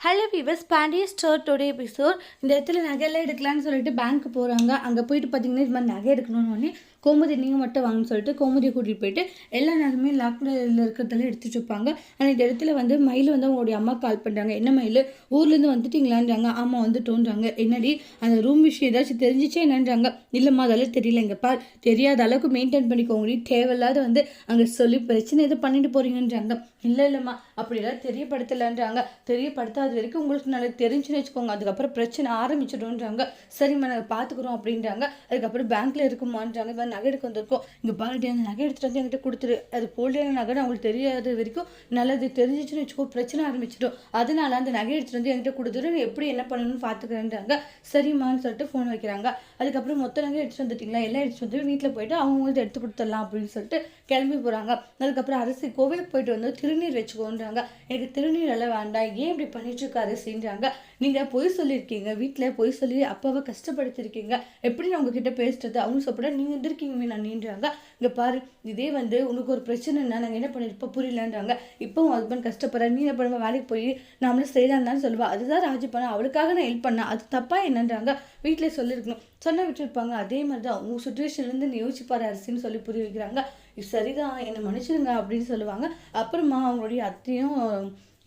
Hello viewers Pandian store today episode இந்த இடத்துல நகையெல்லாம் எடுக்கலாம்னு சொல்லிட்டு பேங்க்கு போகிறாங்க அங்கே போயிட்டு பார்த்தீங்கன்னா இது மாதிரி நகை எடுக்கணும்னு உடனே கோமதி நீங்கள் மட்டும் வாங்கன்னு சொல்லிட்டு கோமதியை கூட்டிகிட்டு போயிட்டு எல்லா நேரமே லாக்டவுனில் இருக்கிறதெல்லாம் எடுத்துகிட்டு வைப்பாங்க ஆனால் இந்த இடத்துல வந்து மயில் வந்து அவங்களுடைய அம்மா கால் பண்ணுறாங்க என்ன மயில்? ஊர்லேருந்து வந்துட்டீங்களான்றாங்க. ஆமாம் வந்துட்டோன்றாங்க என்னடி? அந்த ரூம் விஷயம் ஏதாச்சும் தெரிஞ்சிச்சே என்னன்றாங்க. இல்லைம்மா அதெல்லாம் தெரியல இங்கே பார். தெரியாத அளவுக்கு மெயின்டைன் பண்ணிக்கோங்க. தேவையில்லாத வந்து அங்கே சொல்லி பிரச்சனை எதுவும் பண்ணிட்டு போகிறீங்கன்றாங்க இல்லை இல்லைம்மா அப்படியெல்லாம் தெரியப்படுத்தலைன்றாங்க. தெரியப்படுத்தாத வரைக்கும் உங்களுக்கு நல்லா தெரிஞ்சுன்னு வச்சுக்கோங்க. அதுக்கப்புறம் பிரச்சனை ஆரம்பிச்சிடும்ன்றாங்க. சரிம்மா நாங்கள் பார்த்துக்குறோம் அப்படின்றாங்க. அதுக்கப்புறம் பேங்க்கில் இருக்குமான்றாங்க. இது நகை எடுக்க வந்திருக்கோம். இங்கே பாருடி அந்த நகை எடுத்துகிட்டு வந்து என்கிட்ட கொடுத்துரு. அது போலியான நகை அவங்களுக்கு தெரியாத வரைக்கும் நல்லது தெரிஞ்சிச்சுன்னு வச்சுக்கோ பிரச்சனை ஆரம்பிச்சிடும். அதனால அந்த நகை எடுத்துகிட்டு வந்து என்கிட்ட கொடுத்துரு. எப்படி என்ன பண்ணணும்னு பார்த்துக்கிறேன்றாங்க. சரிம்மான்னு சொல்லிட்டு ஃபோன் வைக்கிறாங்க. அதுக்கப்புறம் மொத்த நகை எடுத்துகிட்டு வந்துட்டீங்களா? எல்லாம் எடுத்துகிட்டு வந்து வீட்டில் போயிட்டு அவங்களுக்கு எடுத்து கொடுத்துடலாம் அப்படின்னு சொல்லிட்டு கிளம்பி போகிறாங்க அதுக்கப்புறம் அரசு கோவிலுக்கு போயிட்டு வந்து திருநீர் வச்சுக்கோன்றாங்க. எனக்கு திருநீர் எல்லாம் வேண்டாம். ஏன் இப்படி பண்ணிட்டு இருக்க அரசின்றாங்க நீங்கள் பொய் சொல்லியிருக்கீங்க. வீட்டில் பொய் சொல்லி அப்பாவை கஷ்டப்படுத்திருக்கீங்க எப்படி நான் உங்ககிட்ட பேசுறது? அவங்க சாப்பிட நீங்கள் இருந்திருக்கீங்க நான் நீன்றாங்க இங்கே பாரு இதே வந்து உனக்கு ஒரு பிரச்சனைனா நாங்கள் என்ன பண்ணிருப்போம் புரியலன்றாங்க. இப்போ உன் ஹஸ்பண்ட் கஷ்டப்படுற நீ என்ன பண்ணுவ? வேலைக்கு போய் நாமளும் செய்யலாம் தான் சொல்லுவா. அதுதான் ராஜி பண்ண அவளுக்காக நான் ஹெல்ப் பண்ணேன். அது தப்பாக என்னன்றாங்க. வீட்டில் சொல்லியிருக்கணும் சொன்ன விட்டுருப்பாங்க. அதே மாதிரி தான் உங்கள் சுச்சுவேஷன்லேருந்து நீ யோசிப்பாரு அரசின்னு சொல்லி புரிய வைக்கிறாங்க. சரிதான். என்னை மன்னிச்சிருங்க அப்படின்னு சொல்லுவாங்க. அப்புறமா அவங்களுடைய அத்தையும்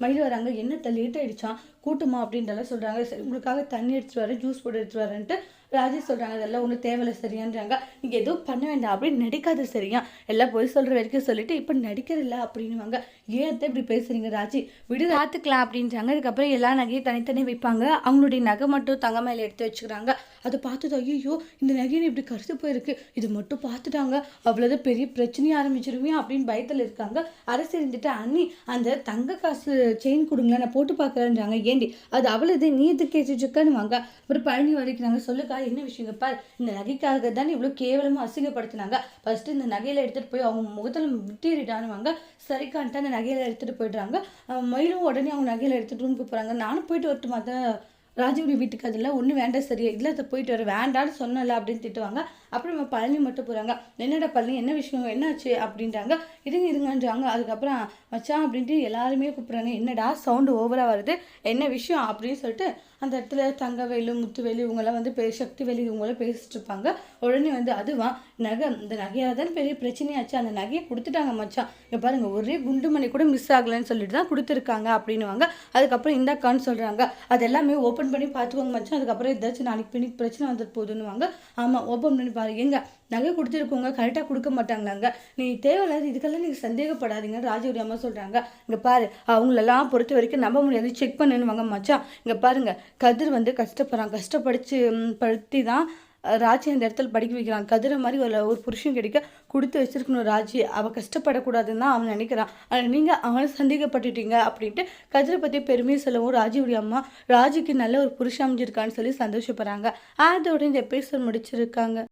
மயில் வராங்க என்ன லேட் ஆயிடுச்சா? கூட்டுமா? அப்படின்றலாம் சொல்கிறாங்க சரி உங்களுக்காக தண்ணி எடுத்துட்டு வரேன் ஜூஸ் போட்டு எடுத்துட்டு வரேன்ட்டு ராஜேஷ் சொல்கிறாங்க இதெல்லாம் ஒன்றும் தேவையில்லை சரியான்றாங்க. நீங்கள் எதுவும் பண்ண வேண்டாம் அப்படின்னு நடிக்காது சரியா. எல்லாம் பொய் சொல்கிற வரைக்கும் சொல்லிட்டு இப்போ நடிக்கிறதில்ல அப்படின்னுவாங்க. ஏன் அத்தை இப்படி பேசுறீங்க ராஜி? விடு பார்த்துக்கலாம் அப்படின்றாங்க. அதுக்கப்புறம் எல்லா நகையும் தனித்தனி வைப்பாங்க அவங்களுடைய நகை மட்டும் தங்க மேலே எடுத்து வச்சுக்கிறாங்க. அதை பார்த்துட்டு ஐயோ இந்த நகையை இப்படி கருத்து போயிருக்கு. இது மட்டும் பார்த்துட்டாங்க. அவ்வளோதான் பெரிய பிரச்சனையை ஆரம்பிச்சிருவேன் அப்படின்னு பயத்தில் இருக்காங்க. அரசு இருந்துட்டு அண்ணி அந்த தங்க காசு செயின் கொடுங்களேன் நான் போட்டு பார்க்குறேன்றாங்க. ஏண்டி அது அவ்வளோது நீ எதுக்கு கேட்டுச்சுக்கன்னு வாங்க அப்புறம் பழனி வரைக்கிறாங்க சொல்லுக்கா என்ன விஷயங்கப்பா இந்த நகைக்காக தானே இவ்வளோ கேவலமாக அசிங்கப்படுத்தினாங்க. ஃபஸ்ட்டு இந்த நகையில் எடுத்துகிட்டு போய் அவங்க முகத்தில் விட்டிடுடானுவாங்க சரிக்கான்ட்டு அந்த நகையில் எடுத்துகிட்டு போயிடுறாங்க. மயிலும் உடனே அவங்க நகையில் எடுத்துகிட்டு ரூமுக்கு போகிறாங்க நானும் போயிட்டு வரட்டுமா தான் ராஜீவ் வீட்டுக்கு அதில் ஒன்றும் வேண்டாம் சரியா இல்லை அதை போயிட்டு வர வேண்டான்னு சொன்னல அப்படின்னு திட்டுவாங்க. அப்புறம் நம்ம பழனி மட்டும் போகிறாங்க என்னடா பழனி என்ன விஷயம் என்னாச்சு அப்படின்றாங்க. இருங்க இருங்கன்றாங்க. அதுக்கப்புறம் மச்சான் அப்படின்ட்டு எல்லாருமே கூப்பிட்றாங்க. என்னடா சவுண்டு ஓவராக வருது? என்ன விஷயம் அப்படின்னு சொல்லிட்டு அந்த இடத்துல தங்கவேலு முத்துவேலு இவங்கெல்லாம் வந்து பே சக்திவேலு இவங்களாம் பேசிட்டு இருப்பாங்க. உடனே வந்து அதுவா நகை இந்த நகையால் தான் பெரிய பிரச்சனையாச்சு. அந்த நகையை கொடுத்துட்டாங்க மச்சான். இங்கே பாருங்க ஒரே குண்டு மணி கூட மிஸ் ஆகலைன்னு சொல்லிட்டு தான் கொடுத்துருக்காங்க அப்படின்னுவாங்க. அதுக்கப்புறம் இந்தாக்கான்னு சொல்கிறாங்க அது எல்லாமே ஓப்பன் ஓப்பன் பண்ணி பார்த்துக்கோங்க மச்சான். அதுக்கப்புறம் ஏதாச்சும் நாளைக்கு பின்னி பிரச்சனை வந்துட்டு போகுதுன்னுவாங்க ஆமாம் ஓப்பன் பண்ணி பாருங்க எங்க நகை கொடுத்துருக்கோங்க கரெக்டாக கொடுக்க மாட்டாங்களாங்க? நீ தேவையில்லாத இதுக்கெல்லாம் நீங்கள் சந்தேகப்படாதீங்க ராஜகுடி அம்மா சொல்கிறாங்க இங்கே பாரு அவங்களெல்லாம் பொறுத்த வரைக்கும் நம்ப முடியாது. செக் பண்ணுன்னு வாங்க மச்சான். இங்கே பாருங்க கதிர் வந்து கஷ்டப்படுறான். கஷ்டப்படுத்தி படுத்தி தான் ராஜி அந்த இடத்துல படிக்க வைக்கிறான். கதிரை மாதிரி ஒரு ஒரு புருஷன் கிடைக்க கொடுத்து வச்சிருக்கணும் ராஜி அவள் கஷ்டப்படக்கூடாதுன்னு தான் அவன் நினைக்கிறான். ஆனால் நீங்கள் அவனை சந்தேகப்பட்டுட்டீங்க அப்படின்ட்டு கதிரை பற்றி பெருமையை சொல்லவும் ராஜியுடைய அம்மா ராஜிக்கு நல்ல ஒரு புருஷன் அமைஞ்சிருக்கான்னு சொல்லி சந்தோஷப்படுறாங்க. அதோட இந்த எபிசோட் முடிச்சிருக்காங்க.